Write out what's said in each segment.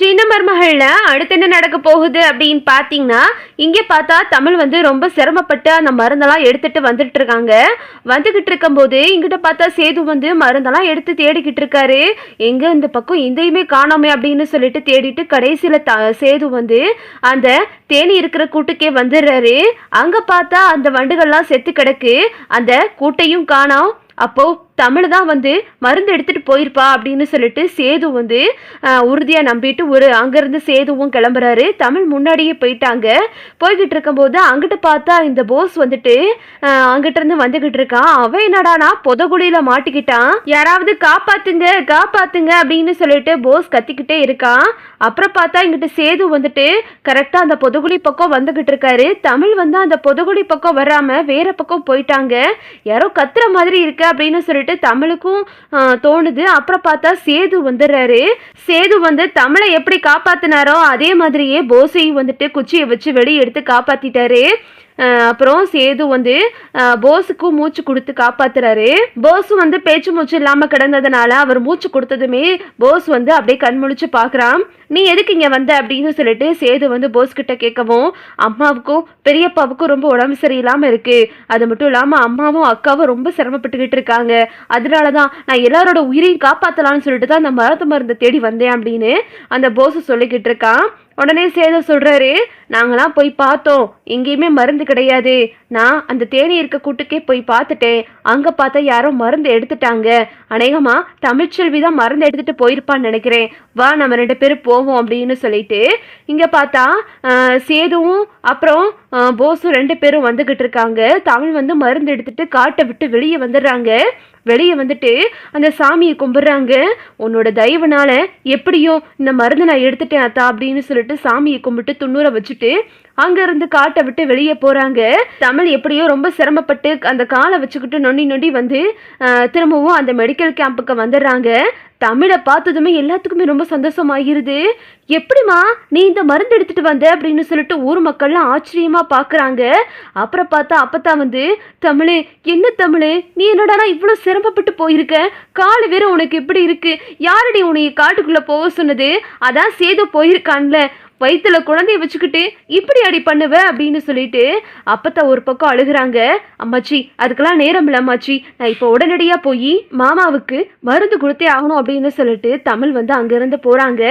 சின்ன மருமகள்ல அடுத்து என்ன நடக்க போகுது அப்படின்னு பார்த்தீங்கன்னா இங்கே பார்த்தா தமிழ் வந்து ரொம்ப சிரமப்பட்டு அந்த மருந்தெல்லாம் எடுத்துட்டு வந்துட்டு இருக்காங்க. வந்துகிட்டு இருக்கும்போது இங்கிட்ட பார்த்தா சேது வந்து மருந்தெல்லாம் எடுத்து தேடிக்கிட்டு இருக்காரு. எங்க இந்த பக்கம் எந்தையுமே காணோமே அப்படின்னு சொல்லிட்டு தேடிட்டு கடைசியில த சேது வந்து அந்த தேனி இருக்கிற கூட்டுக்கே வந்துடுறாரு. அங்க பார்த்தா அந்த வண்டுகள்லாம் செத்து கிடக்கு. அந்த கூட்டையும் காணோம். அப்போ தமிழ் தான் வந்து மருந்து எடுத்துகிட்டு போயிருப்பா அப்படின்னு சொல்லிட்டு சேது வந்து உறுதியாக நம்பிட்டு ஒரு அங்கேருந்து சேதுவும் கிளம்புறாரு. தமிழ் முன்னாடியே போயிட்டாங்க. போய்கிட்டு இருக்கும்போது அங்கிட்டு பார்த்தா இந்த போஸ் வந்துட்டு ஆஹ், வந்துக்கிட்டு வந்துகிட்டு இருக்கான். அவன் என்னடானா புதகுழியில மாட்டிக்கிட்டான்? யாராவது காப்பாத்துங்க காப்பாத்துங்க அப்படின்னு சொல்லிட்டு போஸ் கத்திக்கிட்டே இருக்கான். அப்புறம் பார்த்தா இங்கிட்டு சேது வந்துட்டு கரெக்டாக அந்த பொதுகுழி பக்கம் வந்துகிட்டு இருக்காரு. தமிழ் வந்து அந்த பொதுகுழி பக்கம் வராமல் வேற பக்கம் போயிட்டாங்க. யாரோ கத்துற மாதிரி இருக்கு அப்படின்னு சொல்லிட்டு தமிழுக்கும் தோணுது. அப்புறம் பார்த்தா சேது வந்துடுறாரு. சேது வந்து தமிழை எப்படி காப்பாத்தினாரோ அதே மாதிரியே போசையும் வந்துட்டு குச்சியை வச்சு வெளியே எடுத்து காப்பாத்திட்டாரு. அப்புறம் சேது வந்து போஸுக்கும் மூச்சு கொடுத்து காப்பாத்துறாரு. போஸ் வந்து பேச்சு மூச்சு இல்லாம கிடந்ததுனால அவர் மூச்சு கொடுத்ததுமே போஸ் வந்து அப்படியே கண் முழிச்சு நீ எதுக்கு இங்க வந்த? அப்படின்னு சொல்லிட்டு சேது வந்து போஸ் கிட்ட கேட்கவும் அம்மாவுக்கும் பெரியப்பாவுக்கும் ரொம்ப உடம்பு சரியில்லாம இருக்கு. அது மட்டும் இல்லாம அம்மாவும் அக்காவும் ரொம்ப சிரமப்பட்டுக்கிட்டு இருக்காங்க. அதனால தான் நான் எல்லாரோட உயிரையும் காப்பாத்தலாம்னு சொல்லிட்டு தான் அந்த மருந்து மருந்தை தேடி வந்தேன் அப்படின்னு அந்த போஸ் சொல்லிக்கிட்டு இருக்கான். உடனே சேத சொல்றாரு நாங்களாம் போய் பார்த்தோம். எங்கேயுமே மருந்து கிடையாது. நான் அந்த தேனி இருக்க கூட்டுக்கே போய் பார்த்துட்டேன். அங்கே பார்த்தா யாரோ மருந்து எடுத்துட்டாங்க. அநேகமா தமிழ்ச்செல்வி தான் மருந்து எடுத்துட்டு போயிருப்பான்னு நினைக்கிறேன். வா நம்ம ரெண்டு பேரும் போவோம் அப்படின்னு சொல்லிட்டு இங்கே பார்த்தா சேதுவும் அப்புறம் போஸும் ரெண்டு பேரும் வந்துக்கிட்டு இருக்காங்க. தமிழ் வந்து மருந்து எடுத்துட்டு காட்டை விட்டு வெளியே வந்துடுறாங்க. வெளியே வந்துட்டு அந்த சாமியை கும்பிடுறாங்க. உன்னோட தயவுனால எப்படியோ இந்த மருந்து நான் எடுத்துட்டேன் அத்தா அப்படின்னு சொல்லிட்டு சாமியை கும்பிட்டு துண்ணூரை வச்சுட்டு அங்க இருந்து காட்டை விட்டு வெளியே போறாங்க. தமிழ் எப்படியோ ரொம்ப சிரமப்பட்டு அந்த காலை வச்சுக்கிட்டு நொண்டி நொண்டி வந்து திரும்பவும் அந்த மெடிக்கல் கேம்புக்கு வந்துடுறாங்க. தமிழை பார்த்ததுமே எல்லாத்துக்குமே ரொம்ப சந்தோஷமாகிருது எப்படிம்மா நீ இந்த மருந்து எடுத்துட்டு வந்த அப்படின்னு சொல்லிட்டு ஊர் மக்கள்லாம் ஆச்சரியமா பார்க்குறாங்க அப்புறம் பார்த்தா அப்பத்தான் வந்து தமிழே என்ன தமிழே? நீ என்னடானா இவ்வளோ சிரமப்பட்டு போயிருக்க? காலு வேற உனக்கு எப்படி இருக்கு. யாரடி உன்னை காட்டுக்குள்ள போக சொன்னது? அதான் சேது போயிருக்கான்ல. வயிற்றுல குழந்தைய வச்சுக்கிட்டு இப்படி அடி பண்ணுவ அப்படின்னு சொல்லிட்டு அப்பத்தா ஒரு பக்கம் அழுகுறாங்க. அம்மாச்சி அதுக்கெல்லாம் நேரம் இல்லை அம்மாச்சி. நான் இப்போ உடனடியாக போய் மாமாவுக்கு மருந்து கொடுத்தே ஆகணும் அப்படின்னு சொல்லிட்டு தமிழ் வந்து அங்கேருந்து போகிறாங்க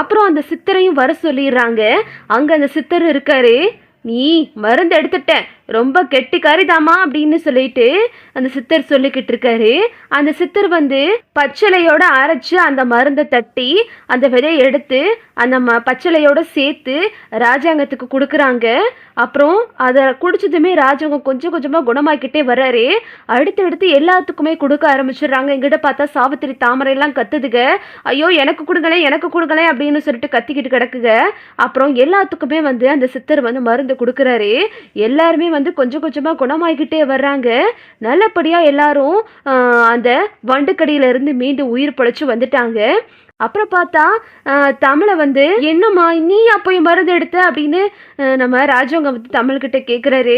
அப்புறம் அந்த சித்தரையும் வர சொல்லிடுறாங்க. அங்கே அந்த சித்தர் இருக்காரு. நீ மருந்து எடுத்துட்டேன் ரொம்ப கெட்டிக்காரிதாம்மா அப்படின்னு சொல்லிட்டு அந்த சித்தர் சொல்லிக்கிட்டு இருக்காரு. அந்த சித்தர் வந்து பச்சிலையோட அரைச்சு அந்த மருந்தை தட்டி அந்த விதையை எடுத்து அந்த ம பச்சிலையோட சேர்த்து ராஜாங்கத்துக்கு கொடுக்குறாங்க. அப்புறம் அதை குடிச்சதுமே ராஜாங்கம் கொஞ்சம் கொஞ்சமாக குணமாக்கிட்டே வர்றாரு. அடுத்தடுத்து எல்லாத்துக்குமே கொடுக்க ஆரம்பிச்சிடுறாங்க. எங்கிட்ட பார்த்தா சாவித்திரி தாமரையெல்லாம் கத்துதுக. ஐயோ எனக்கு கொடுங்களேன் எனக்கு கொடுங்களேன் அப்படின்னு சொல்லிட்டு கத்திக்கிட்டு கிடக்குங்க அப்புறம் எல்லாத்துக்குமே வந்து அந்த சித்தர் வந்து மருந்து கொடுக்குறாரு. எல்லாருமே வந்து கொஞ்சம் கொஞ்சமாக குணமாகிக்கிட்டே வர்றாங்க. நல்லபடியாக எல்லாரும் அந்த வண்டுக்கடியில இருந்து மீண்டும் உயிர் பிழைச்சு வந்துட்டாங்க. அப்புறம் பார்த்தா தமிழை வந்து என்னம்மா நீயா அப்போ மருந்து எடுத்த? அப்படின்னு நம்ம ராஜவங்க வந்து தமிழ்கிட்ட கேட்குறாரு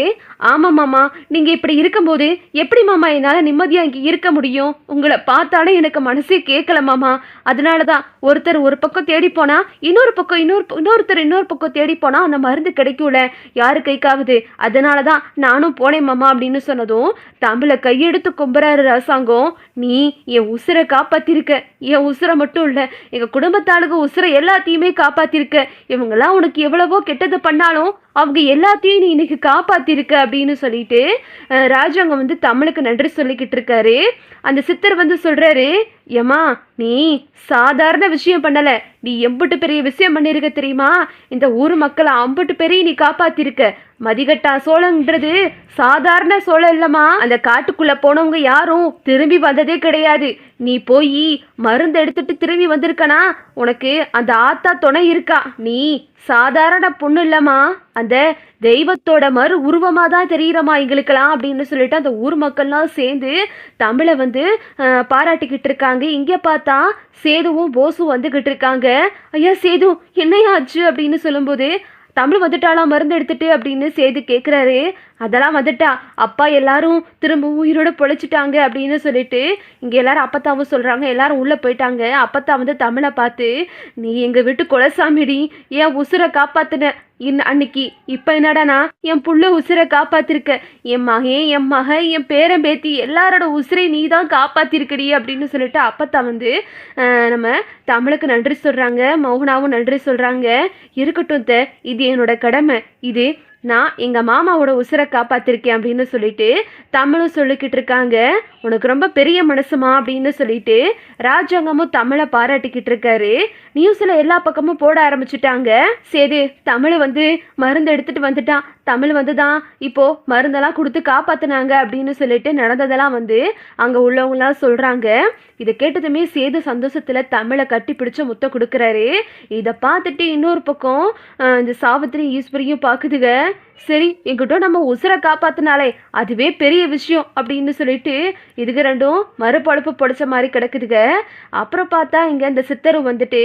ஆமாம்மாம்மா நீங்கள் இப்படி இருக்கும்போது எப்படி மாமா என்னால் நிம்மதியாக இங்கே இருக்க முடியும்? உங்களை பார்த்தாலே எனக்கு மனசே கேட்கல மாமா. அதனால தான் ஒருத்தர் ஒரு பக்கம் தேடி போனால் இன்னொரு பக்கம் இன்னொரு இன்னொருத்தர் இன்னொரு பக்கம் தேடி போனால் அந்த மருந்து கிடைக்கும்ல. யாரு கைக்காகுது அதனால தான் நானும் போனேன் மாமா அப்படின்னு சொன்னதும் தமிழை கையெடுத்து கும்புறாரு ராசாங்கம் நீ என் உசுரை காப்பாற்றிருக்க என் உசுரை மட்டும் இல்லை எங்கள் குடும்பத்தாளுக்கு உசுரை எல்லாத்தையுமே காப்பாத்திருக்க. இவங்கெல்லாம் உனக்கு எவ்வளவோ கெட்டது பண்ணாலும் அவங்க எல்லாத்தையும் நீ இன்னைக்கு காப்பாத்திருக்க அப்படின்னு சொல்லிட்டு ராஜு அங்கே வந்து தமிழுக்கு நன்றி சொல்லிக்கிட்டு இருக்காரு. அந்த சித்தர் வந்து சொல்றாரு ஏமா நீ சாதாரண விஷயம் பண்ணல. நீ எம்புட்டு பெரிய விஷயம் பண்ணிருக்க தெரியுமா? இந்த ஊர் மக்களை அம்பிட்டு பெரிய நீ காப்பாத்திருக்க. மதிகட்டா சோளன்றது சாதாரண சோளம் இல்லம்மா. அந்த காட்டுக்குள்ள போனவங்க யாரும் திரும்பி வந்ததே கிடையாது. நீ போய் மருந்து எடுத்துட்டு திரும்பி வந்திருக்கனா? உனக்கு அந்த ஆத்தா துணை இருக்கா? நீ சாதாரண பொண்ணு இல்லம்மா. அந்த தெய்வத்தோட மறு உருவமாக தான் தெரியுறமா எங்களுக்கெல்லாம் அப்படின்னு சொல்லிட்டு அந்த ஊர் மக்கள்லாம் சேர்ந்து தமிழை வந்து பாராட்டிக்கிட்டு இருக்காங்க. இங்கே பார்த்தா சேதுவும் போசும் வந்துக்கிட்டு இருக்காங்க. ஐயா சேது என்னையாச்சு அப்படின்னு சொல்லும்போது தமிழ் வந்துட்டாலாம் மருந்து எடுத்துட்டு? அப்படின்னு சேது கேட்குறாரு அதெல்லாம் வந்துட்டா. அப்பா எல்லாரும் திரும்ப உயிரோட பொழைச்சிட்டாங்க அப்படின்னு சொல்லிட்டு இங்கே எல்லாரும் அப்பத்தாவும் சொல்கிறாங்க எல்லாரும் உள்ளே போயிட்டாங்க. அப்பத்தா வந்து தமிழை பார்த்து நீ எங்கள் வீட்டு குலசாமிடி என் உசுரை காப்பாத்தின? இன் அன்னைக்கு இப்போ என்னடானா என் புள்ள உசுரை காப்பாத்திருக்க. என் மகன் என் மக என் பேரன் பேத்தி எல்லாரோட உசுரை நீ தான் காப்பாத்திருக்கடி அப்படின்னு சொல்லிட்டு அப்பத்தா வந்து நம்ம தமிழுக்கு நன்றி சொல்கிறாங்க மௌனாவும் நன்றி சொல்கிறாங்க இருக்கட்டும் த இது என்னோட கடமை. இது நான் எங்கள் மாமாவோட உசுரை காப்பாத்திருக்கேன் அப்படின்னு சொல்லிட்டு தமிழும் சொல்லிக்கிட்டு இருக்காங்க. உனக்கு ரொம்ப பெரிய மனசுமா அப்படின்னு சொல்லிட்டு ராஜாங்கமும் தமிழை பாராட்டிக்கிட்டு இருக்காரு. நியூஸில் எல்லா பக்கமும் போட ஆரம்பிச்சிட்டாங்க. சரி தமிழை வந்து மருந்து எடுத்துகிட்டு வந்துட்டான். தமிழ் வந்து தான் இப்போது மருந்தெல்லாம் கொடுத்து காப்பாற்றினாங்க அப்படின்னு சொல்லிட்டு நடந்ததெல்லாம் வந்து அங்கே உள்ளவங்களாம் சொல்கிறாங்க இதை கேட்டதுமே சேது சந்தோஷத்தில் தமிழை கட்டி பிடிச்ச முத்தம் கொடுக்குறாரு. இதை பார்த்துட்டு இன்னொரு பக்கம் இந்த சாவித்திரி ஈஸ்வரியும் பார்க்குதுங்க. சரி என்கிட்ட நம்ம உசுரை காப்பாத்தினாலே அதுவே பெரிய விஷயம் அப்படின்னு சொல்லிட்டு இதுக்கு ரெண்டும் மறுபழப்பு பொடிச்ச மாதிரி கிடக்குதுங்க. அப்புறம் பார்த்தா இங்கே இந்த சித்தரும் வந்துட்டு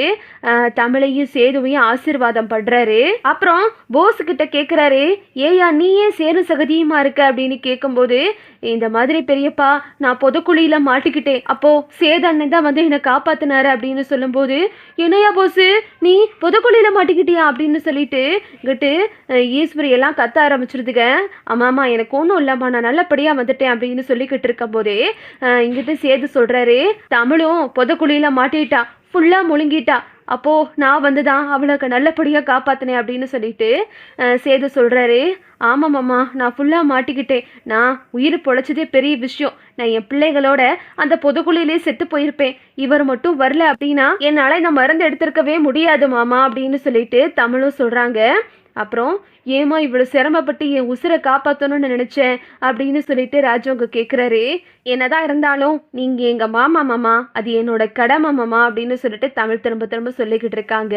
தமிழையும் சேதுவையும் ஆசீர்வாதம் பண்ணுறாரு அப்புறம் போஸ் கிட்ட கேட்குறாரு ஏயா நீ ஏன் சேரும் சகதியுமா இருக்க? அப்படின்னு கேட்கும்போது இந்த மாதிரி பெரியப்பா நான் பொதுக்குழியில் மாட்டிக்கிட்டேன். அப்போது சேது அண்ணன் தான் வந்து என்னை காப்பாற்றினாரு அப்படின்னு சொல்லும்போது என்னையா போஸு? நீ பொதுக்குழியில் மாட்டிக்கிட்டியா? அப்படின்னு சொல்லிட்டு கிட்டு ஈஸ்வரி எல்லாம் கத்த ஆரம்பிச்சிருதுங்க. ஆமாம்மா எனக்கு ஒன்றும் இல்லைம்மா நான் நல்லபடியாக வந்துட்டேன் அப்படின்னு சொல்லிக்கிட்டு இருக்கும் போதே அஹ், இங்கிட்டு சேது சொல்கிறாரு தமிழும் பொதுக்குழியில மாட்டிட்டா ஃபுல்லாக முழுங்கிட்டா அப்போது நான் வந்து தான் அவளுக்கு நல்லபடியாக காப்பாற்றினேன் அப்படின்னு சொல்லிட்டு சேது சொல்கிறாரு ஆமாம் மாமா நான் ஃபுல்லாக மாட்டிக்கிட்டேன். நான் உயிர் பொழைச்சதே பெரிய விஷயம். நான் என் பிள்ளைகளோட அந்த பொதுக்குழியிலே செத்து போயிருப்பேன். இவர் மட்டும் வரல அப்படின்னா என்னால் இந்த மருந்து எடுத்திருக்கவே முடியாது மாமா அப்படின்னு சொல்லிட்டு தமிழும் சொல்கிறாங்க அப்புறம் ஏமா இவ்வளோ சிரமப்பட்டு என் உசுரை காப்பாற்றணும்னு நினச்சேன் அப்படின்னு சொல்லிட்டு ராஜவங்க கேட்குறாரு என்னதான் இருந்தாலும் நீங்கள் எங்கள் மாமா மாமா அது என்னோட கடமை மாமா அப்படின்னு சொல்லிட்டு தமிழ் திரும்ப திரும்ப சொல்லிக்கிட்டு இருக்காங்க.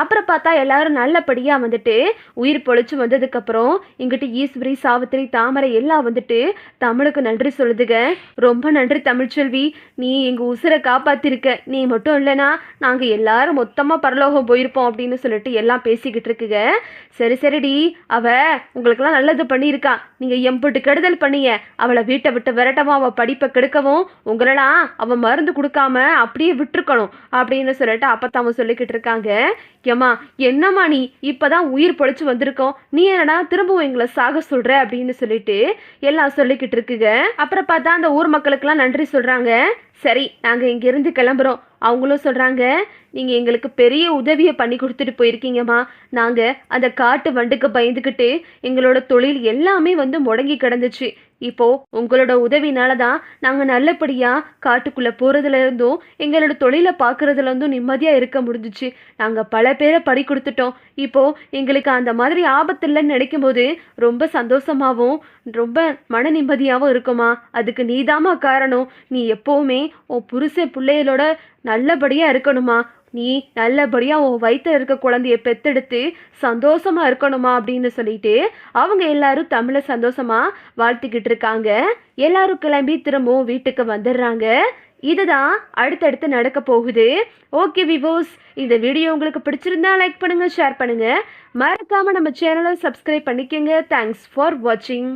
அப்புறம் பார்த்தா எல்லாரும் நல்லபடியாக வந்துட்டு உயிர் பொழைச்சி வந்ததுக்கப்புறம் இங்கிட்டு ஈஸ்வரி சாவித்திரி தாமரை எல்லாம் வந்துட்டு தமிழுக்கு நன்றி சொல்லுதுங்க. ரொம்ப நன்றி தமிழ்ச்செல்வி. நீ எங்கள் உசுரை காப்பாற்றிருக்க நீ மட்டும் இல்லைனா நாங்கள் எல்லாரும் மொத்தமாக பரலோகம் போயிருப்போம் அப்படின்னு சொல்லிட்டு எல்லாம் பேசிக்கிட்டு இருக்குங்க. சரி சரிடி. அவ உங்களுக்கெல்லாம் நல்லது பண்ணியிருக்கா. நீங்கள் எம்புட்டு கெடுதல் பண்ணிய. அவளை வீட்டை விட்டு விரட்டவும் அவள் படிப்பை கெடுக்கவும் உங்களெல்லாம் அவன் மருந்து கொடுக்காம அப்படியே விட்டுருக்கணும் அப்படின்னு சொல்லிட்டு அப்பத்தாம சொல்லிக்கிட்டு இருக்காங்க. ஏம்மா என்னம்மா நீ இப்பதான் உயிர் பொழைச்சி வந்திருக்கோம். நீ என்னடா திரும்பவும் எங்களை சாக சொல்கிற அப்படின்னு சொல்லிட்டு எல்லாம் சொல்லிக்கிட்டு இருக்குங்க. அப்புறம் பார்த்தா அந்த ஊர் மக்களுக்கெல்லாம் நன்றி சொல்கிறாங்க சரி நாங்கள் இங்கேருந்து கிளம்புறோம். அவங்களும் சொல்கிறாங்க நீங்கள் எங்களுக்கு பெரிய உதவியை பண்ணி கொடுத்துட்டு போயிருக்கீங்கம்மா. நாங்கள் அந்த காட்டு வண்டுக்கு பயந்துக்கிட்டு எங்களோட தொழில் எல்லாமே வந்து முடங்கி கிடந்துச்சு. இப்போ உங்களோட உதவினால தான் நாங்கள் நல்லபடியாக காட்டுக்குள்ளே போகிறதுல இருந்தும் எங்களோட தொழிலை பார்க்குறதுல இருந்தும் நிம்மதியாக இருக்க முடிஞ்சிச்சு. நாங்கள் பல பேரை பறி கொடுத்துட்டோம். இப்போது எங்களுக்கு அந்த மாதிரி ஆபத்து இல்லைன்னு நினைக்கும் போது ரொம்ப சந்தோஷமாகவும் ரொம்ப மன நிம்மதியாகவும் இருக்குமா? அதுக்கு நீதாம்மா காரணம். நீ எப்போவுமே உன் புருஷ பிள்ளைகளோட நல்லபடியாக இருக்கணுமா? நீ நல்லபடியாக உன் வயிற்றில் இருக்க குழந்தைய பெத்தெடுத்து சந்தோஷமாக இருக்கணுமா அப்படின்னு சொல்லிட்டு அவங்க எல்லாரும் தமிழை சந்தோஷமா வாழ்த்திக்கிட்டு இருக்காங்க. எல்லாரும் கிளம்பி திரும்பவும் வீட்டுக்கு வந்துடுறாங்க. இதுதான் அடுத்தடுத்து நடக்க போகுது. ஓகே விவோஸ் இந்த வீடியோ உங்களுக்கு பிடிச்சிருந்தா லைக் பண்ணுங்கள் ஷேர் பண்ணுங்கள் மறக்காமல் நம்ம சேனலை சப்ஸ்கிரைப் பண்ணிக்கோங்க. தேங்க்ஸ் ஃபார் வாட்சிங்